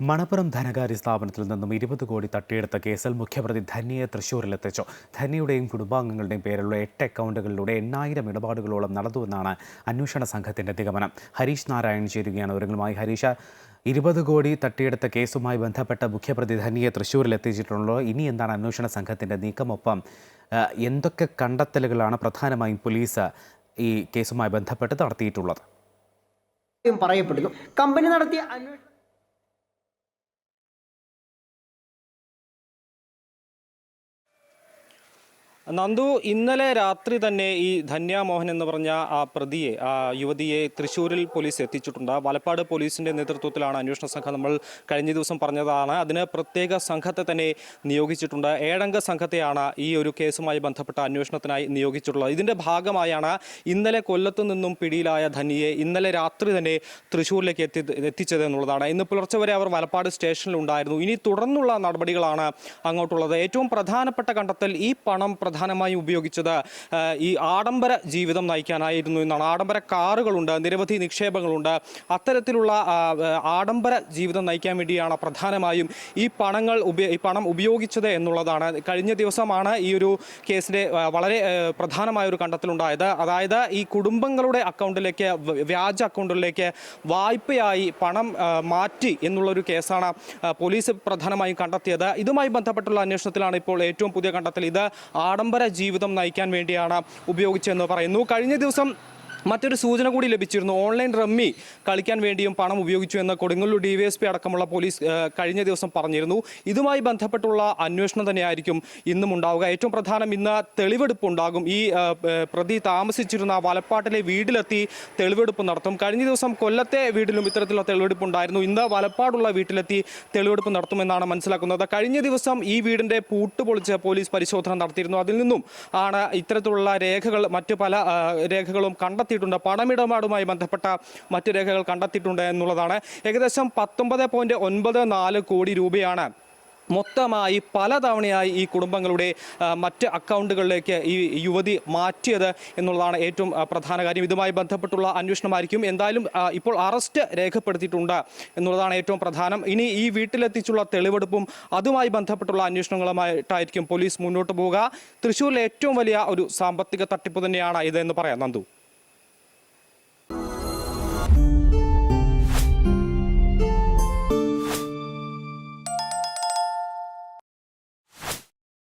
മണപ്പുറം ധനകാര്യ സ്ഥാപനത്തിൽ നിന്നും ഇരുപത് കോടി തട്ടിയെടുത്ത കേസിൽ മുഖ്യപ്രതി ധന്യയെ തൃശൂരിലെത്തിച്ചു. ധന്യയുടെയും കുടുംബാംഗങ്ങളുടെയും പേരിലുള്ള എട്ട് അക്കൗണ്ടുകളിലൂടെ എണ്ണായിരം ഇടപാടുകളോളം നടന്നുവെന്നാണ് അന്വേഷണ സംഘത്തിന്റെ നിഗമനം. ഹരീഷ് നാരായൺ ചേരുകയാണ് വിവരങ്ങളുമായി. ഹരീഷ ഇരുപത് കോടി തട്ടിയെടുത്ത കേസുമായി ബന്ധപ്പെട്ട മുഖ്യപ്രതി ധന്യയെ തൃശൂരിലെത്തിച്ചിട്ടുള്ളൂ ഇനി എന്താണ് അന്വേഷണ സംഘത്തിന്റെ നീക്കമൊപ്പം എന്തൊക്കെ കണ്ടെത്തലുകളാണ് പ്രധാനമായും പോലീസ് ഈ കേസുമായി ബന്ധപ്പെട്ട് നടത്തിയിട്ടുള്ളത്? പറയപ്പെടുന്നു. കമ്പനി നടത്തിയ അന്വേഷണം നന്ദു ഇന്നലെ രാത്രി തന്നെ ഈ ധന്യ മോഹൻ എന്ന് പറഞ്ഞ ആ പ്രതിയെ ആ യുവതിയെ തൃശ്ശൂരിൽ പോലീസ് എത്തിച്ചിട്ടുണ്ട്. വലപ്പാട് പോലീസിന്റെ നേതൃത്വത്തിലാണ് അന്വേഷണ സംഘം നമ്മൾ കഴിഞ്ഞ ദിവസം പറഞ്ഞതാണ്. അതിന് പ്രത്യേക സംഘത്തെ തന്നെ നിയോഗിച്ചിട്ടുണ്ട്. ഏഴംഗ സംഘത്തെയാണ് ഈ ഒരു കേസുമായി ബന്ധപ്പെട്ട അന്വേഷണത്തിനായി നിയോഗിച്ചിട്ടുള്ളത്. ഇതിന്റെ ഭാഗമായാണ് ഇന്നലെ കൊല്ലത്തു നിന്നും പിടിയിലായ ധന്യയെ ഇന്നലെ രാത്രി തന്നെ തൃശ്ശൂരിലേക്ക് എത്തി എത്തിച്ചത് എന്നുള്ളതാണ്. ഇന്ന് പുലർച്ചെ വരെ അവർ വലപ്പാട് സ്റ്റേഷനിൽ ഉണ്ടായിരുന്നു. ഇനി തുടർന്നുള്ള നടപടികളാണ് അങ്ങോട്ടുള്ളത്. ഏറ്റവും പ്രധാനപ്പെട്ട കണ്ടെത്തൽ ഈ പണം പ്രധാനമായും ഉപയോഗിച്ചത് ഈ ആഡംബര ജീവിതം നയിക്കാനായിരുന്നു എന്നാണ്. ആഡംബര കാറുകളുണ്ട് നിരവധി നിക്ഷേപങ്ങളുണ്ട്. അത്തരത്തിലുള്ള ആഡംബര ജീവിതം നയിക്കാൻ വേണ്ടിയാണ് പ്രധാനമായും ഈ പണങ്ങൾ ഈ പണം ഉപയോഗിച്ചത് എന്നുള്ളതാണ്. കഴിഞ്ഞ ദിവസമാണ് ഈ ഒരു കേസിന്റെ വളരെ പ്രധാനമായ ഒരു കണ്ടെത്തലുണ്ടായത്. അതായത് ഈ കുടുംബങ്ങളുടെ അക്കൗണ്ടിലേക്ക് വ്യാജ അക്കൗണ്ടിലേക്ക് വായ്പയായി പണം മാറ്റി എന്നുള്ളൊരു കേസാണ് പോലീസ് പ്രധാനമായും കണ്ടെത്തിയത്. ഇതുമായി ബന്ധപ്പെട്ടുള്ള അന്വേഷണത്തിലാണ് ഇപ്പോൾ ഏറ്റവും പുതിയ കണ്ടെത്തൽ. ഇത് ആഡംബര ജീവിതം നയിക്കാൻ വേണ്ടിയാണ് ഉപയോഗിച്ചതെന്ന് പറയുന്നു. കഴിഞ്ഞ ദിവസം മറ്റൊരു സൂചന കൂടി ലഭിച്ചിരുന്നു. ഓൺലൈൻ റമ്മി കളിക്കാൻ വേണ്ടിയും പണം ഉപയോഗിച്ചു എന്ന് കൊടുങ്ങല്ലൂർ ഡി വി അടക്കമുള്ള പോലീസ് കഴിഞ്ഞ ദിവസം പറഞ്ഞിരുന്നു. ഇതുമായി ബന്ധപ്പെട്ടുള്ള അന്വേഷണം തന്നെയായിരിക്കും ഇന്നും ഉണ്ടാവുക. ഏറ്റവും പ്രധാനം ഇന്ന് തെളിവെടുപ്പ് ഉണ്ടാകും ഈ പ്രതി താമസിച്ചിരുന്ന വലപ്പാട്ടിലെ വീട്ടിലെത്തി തെളിവെടുപ്പ് നടത്തും. കഴിഞ്ഞ ദിവസം കൊല്ലത്തെ വീട്ടിലും ഇത്തരത്തിലുള്ള തെളിവെടുപ്പ് ഉണ്ടായിരുന്നു ഇന്ന് വലപ്പാടുള്ള വീട്ടിലെത്തി തെളിവെടുപ്പ് നടത്തുമെന്നാണ് മനസ്സിലാക്കുന്നത്. കഴിഞ്ഞ ദിവസം ഈ വീടിന്റെ പൂട്ട് പൊളിച്ച് പോലീസ് പരിശോധന നടത്തിയിരുന്നു. അതിൽ നിന്നും ആണ് ഇത്തരത്തിലുള്ള രേഖകൾ മറ്റു പല രേഖകളും രേഖകളും കണ്ടെത്തിയിട്ടുണ്ട്. പണമിടപാടുമായി ബന്ധപ്പെട്ട മറ്റു രേഖകൾ കണ്ടെത്തിയിട്ടുണ്ട് എന്നുള്ളതാണ്. ഏകദേശം പത്തൊമ്പത് പോയിന്റ് ഒൻപത് നാല് കോടി രൂപയാണ് മൊത്തമായി പലതവണയായി ഈ കുടുംബങ്ങളുടെ മറ്റ് അക്കൗണ്ടുകളിലേക്ക് ഈ യുവതി മാറ്റിയത് എന്നുള്ളതാണ് ഏറ്റവും പ്രധാന കാര്യം. ഇതുമായി ബന്ധപ്പെട്ടുള്ള അന്വേഷണമായിരിക്കും. എന്തായാലും ഇപ്പോൾ അറസ്റ്റ് രേഖപ്പെടുത്തിയിട്ടുണ്ട് എന്നുള്ളതാണ് ഏറ്റവും പ്രധാനം. ഇനി ഈ വീട്ടിലെത്തിച്ചുള്ള തെളിവെടുപ്പും അതുമായി ബന്ധപ്പെട്ടുള്ള അന്വേഷണങ്ങളുമായിട്ടായിരിക്കും പോലീസ് മുന്നോട്ട് പോവുക. തൃശ്ശൂരിലെ ഏറ്റവും വലിയ ഒരു സാമ്പത്തിക തട്ടിപ്പ് തന്നെയാണ് ഇതെന്ന് പറയാം. നന്ദു.